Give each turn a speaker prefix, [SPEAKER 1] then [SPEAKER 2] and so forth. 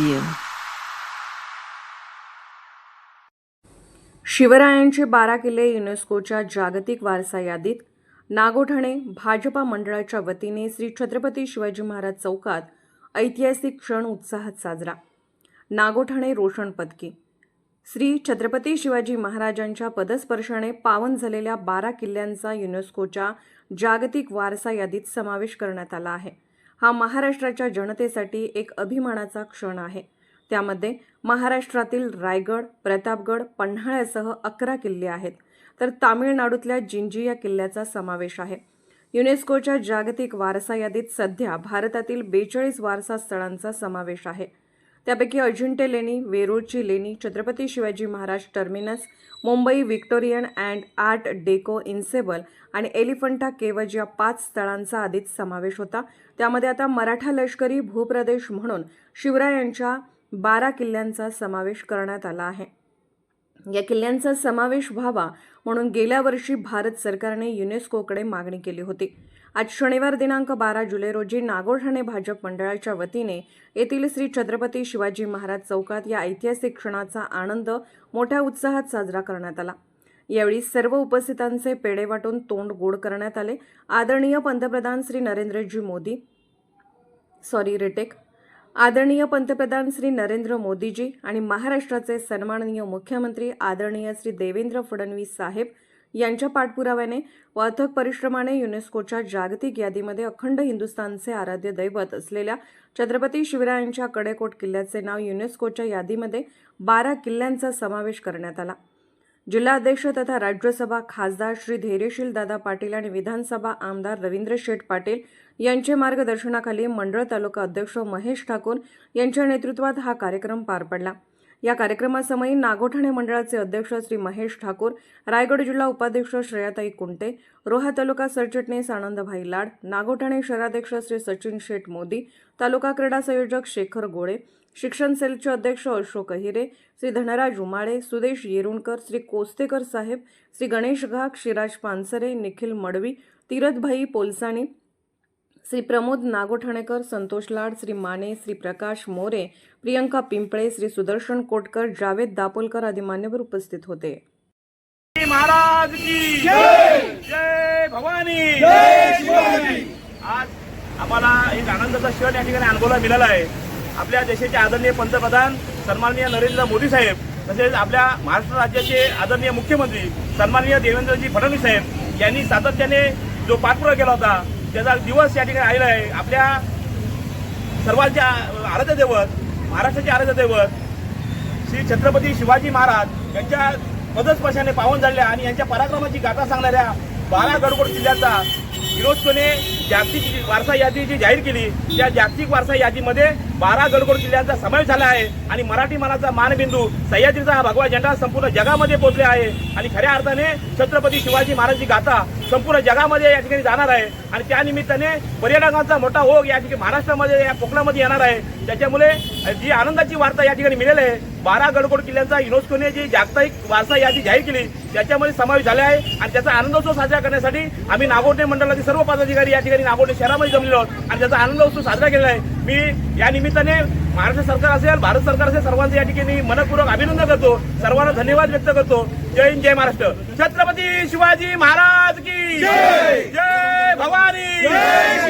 [SPEAKER 1] you. शिवरायांचे बारा किल्ले युनेस्कोच्या जागतिक वारसा यादीत नागोठणे भाजपा मंडळाच्या वतीने श्री छत्रपती शिवाजी महाराज चौकात ऐतिहासिक क्षण उत्साहात साजरा. नागोठणे रोशन पदकी. श्री छत्रपती शिवाजी महाराजांच्या पदस्पर्शाने पावन झालेल्या बारा किल्ल्यांचा युनेस्कोच्या जागतिक वारसा यादीत समावेश करण्यात आला आहे. हा महाराष्ट्राच्या जनतेसाठी एक अभिमानाचा क्षण आहे. त्यामध्ये महाराष्ट्रातील रायगड प्रतापगड पन्हाळ्यासह अकरा किल्ले आहेत. तर तामिळनाडूतल्या जिंजिया किल्ल्याचा समावेश आहे. युनेस्कोच्या जागतिक वारसा यादीत सध्या भारतातील बेचाळीस वारसा स्थळांचा समावेश आहे. त्यापैकी अजिंठे लेणी वेरूळची लेणी Chhatrapati Shivaji Maharaj terminus Mumbai Victorian and art deco ensemble आणि एलिफंटा केवज या पाच स्थळांचा आधीच समावेश होता. त्यामध्ये आता मराठा लष्करी भूप्रदेश म्हणून शिवरायांच्या बारा किल्ल्यांचा समावेश करण्यात आला आहे. या किल्ल्यांचा समावेश व्हावा म्हणून गेल्या वर्षी भारत सरकारने युनेस्कोकडे मागणी केली होती. आज शनिवार दिनांक बारा जुलै रोजी नागोठाणे भाजप मंडळाच्या वतीने येथील श्री छत्रपती शिवाजी महाराज चौकात या ऐतिहासिक क्षणाचा आनंद मोठ्या उत्साहात साजरा करण्यात आला. यावेळी सर्व उपस्थितांचे पेढे वाटून तोंड गोड करण्यात आले. आदरणीय पंतप्रधान श्री नरेंद्रजी मोदी. सॉरी रिटेक आदरणीय पंतप्रधान श्री नरेंद्र मोदीजी आणि महाराष्ट्राचे सन्माननीय मुख्यमंत्री आदरणीय श्री देवेंद्र फडणवीस साहेब यांच्या पाठपुराव्याने व अथक परिश्रमाने युनेस्कोच्या जागतिक यादीमध्ये अखंड हिंदुस्थानचे आराध्य दैवत असलेल्या छत्रपती शिवरायांच्या कडेकोट किल्ल्याचे नाव युनेस्कोच्या यादीमध्ये बारा किल्ल्यांचा समावेश करण्यात आला. जिल्हाध्यक्ष तथा राज्यसभा खासदार श्री धैर्यशील दादा पाटील आणि विधानसभा आमदार रवींद्र शेठ पाटील यांचे मार्गदर्शनाखाली मंडळ तालुका अध्यक्ष महेश ठाकूर यांच्या नेतृत्वात हा कार्यक्रम पार पडला. या कार्यक्रमासमयी नागोठाणे मंडळाचे अध्यक्ष श्री महेश ठाकूर रायगड जिल्हा उपाध्यक्ष श्रेयाताई कुंटे रोहा तालुका सरचिटणीस आनंदभाई लाड नागोठाणे शहराध्यक्ष श्री सचिन शेठ मोदी तालुका क्रीडा संयोजक शेखर गोळे शिक्षण सेलचे अध्यक्ष अशोक अहिरे श्री धनराज उमाळे सुदेश येरुणकर श्री कोस्तेकर साहेब श्री गणेश घाक शिराज पानसरे निखिल मडवी तीरथभाई पोलसाणी श्री प्रमोद नागोठाणेकर संतोष लाड श्री माने श्री प्रकाश मोरे प्रियंका पिंपळे श्री सुदर्शन कोटकर जावेद दापोलकर आदी मान्यवर उपस्थित होते.
[SPEAKER 2] महाराज की जय! जय भवानी! जय शिवाजी! आज आम्हाला एक आनंदाचा क्षण या ठिकाणी अनुभवायला मिळाला आहे. आपल्या देशाचे आदरणीय पंतप्रधान सन्माननीय नरेंद्र मोदी साहेब तसेच आपल्या महाराष्ट्र राज्याचे आदरणीय मुख्यमंत्री सन्माननीय देवेंद्रजी फडणवीस साहेब यांनी सातत्याने जो पाठपुरावा केला होता त्याचा दिवस या ठिकाणी आलेला आहे. आपल्या सर्वांच्या आराध्य दैवत महाराष्ट्राचे आराध्य दैवत श्री छत्रपती शिवाजी महाराज यांच्या पदस्पर्शाने पावन झालेल्या आणि यांच्या पराक्रमाची गाथा सांगणाऱ्या बारा गडकोट जिल्ह्याचा युनेस्कोने जागतिक वारसा यादी जी जाहीर केली. त्या जागतिक वारसा यादीमध्ये बारा गडकोट किल्ल्यांचा समावेश झाला आहे आणि मराठी मानाचा मानबिंदू सह्याद्रीचा हा भगवा झेंडा संपूर्ण जगामध्ये पोहोचले आहे. आणि खऱ्या अर्थाने छत्रपती शिवाजी महाराजची गाथा संपूर्ण जगामध्ये या ठिकाणी जाणार आहे. आणि त्या निमित्ताने पर्यटकांचा मोठा ओघ या ठिकाणी महाराष्ट्रामध्ये या कोकणामध्ये येणार आहे. त्याच्यामुळे जी आनंदाची वार्ता या ठिकाणी मिळेल आहे बारा गडकोट किल्ल्यांचा युनेस्कोने जी जागतिक वारसा यादी जाहीर केली त्याच्यामध्ये समावेश झाला आहे. आणि त्याचा आनंदोत्सव साजरा करण्यासाठी आम्ही नागोटे मंडळाचे सर्व पदाधिकारी या ठिकाणी नागोटे शहरामध्ये जमलेलो आहोत. आणि त्याचा आनंदोत्सव साजरा केला आहे. मी या निमित्ताने महाराष्ट्र सरकार असेल भारत सरकार असेल सर्वांचं या ठिकाणी मनपूर्वक अभिनंदन करतो. सर्वांना धन्यवाद व्यक्त करतो. जय हिंद जय Maharashtra. Chhatrapati Shivaji Maharaj! Yay! Yay! Bhawani! Yay!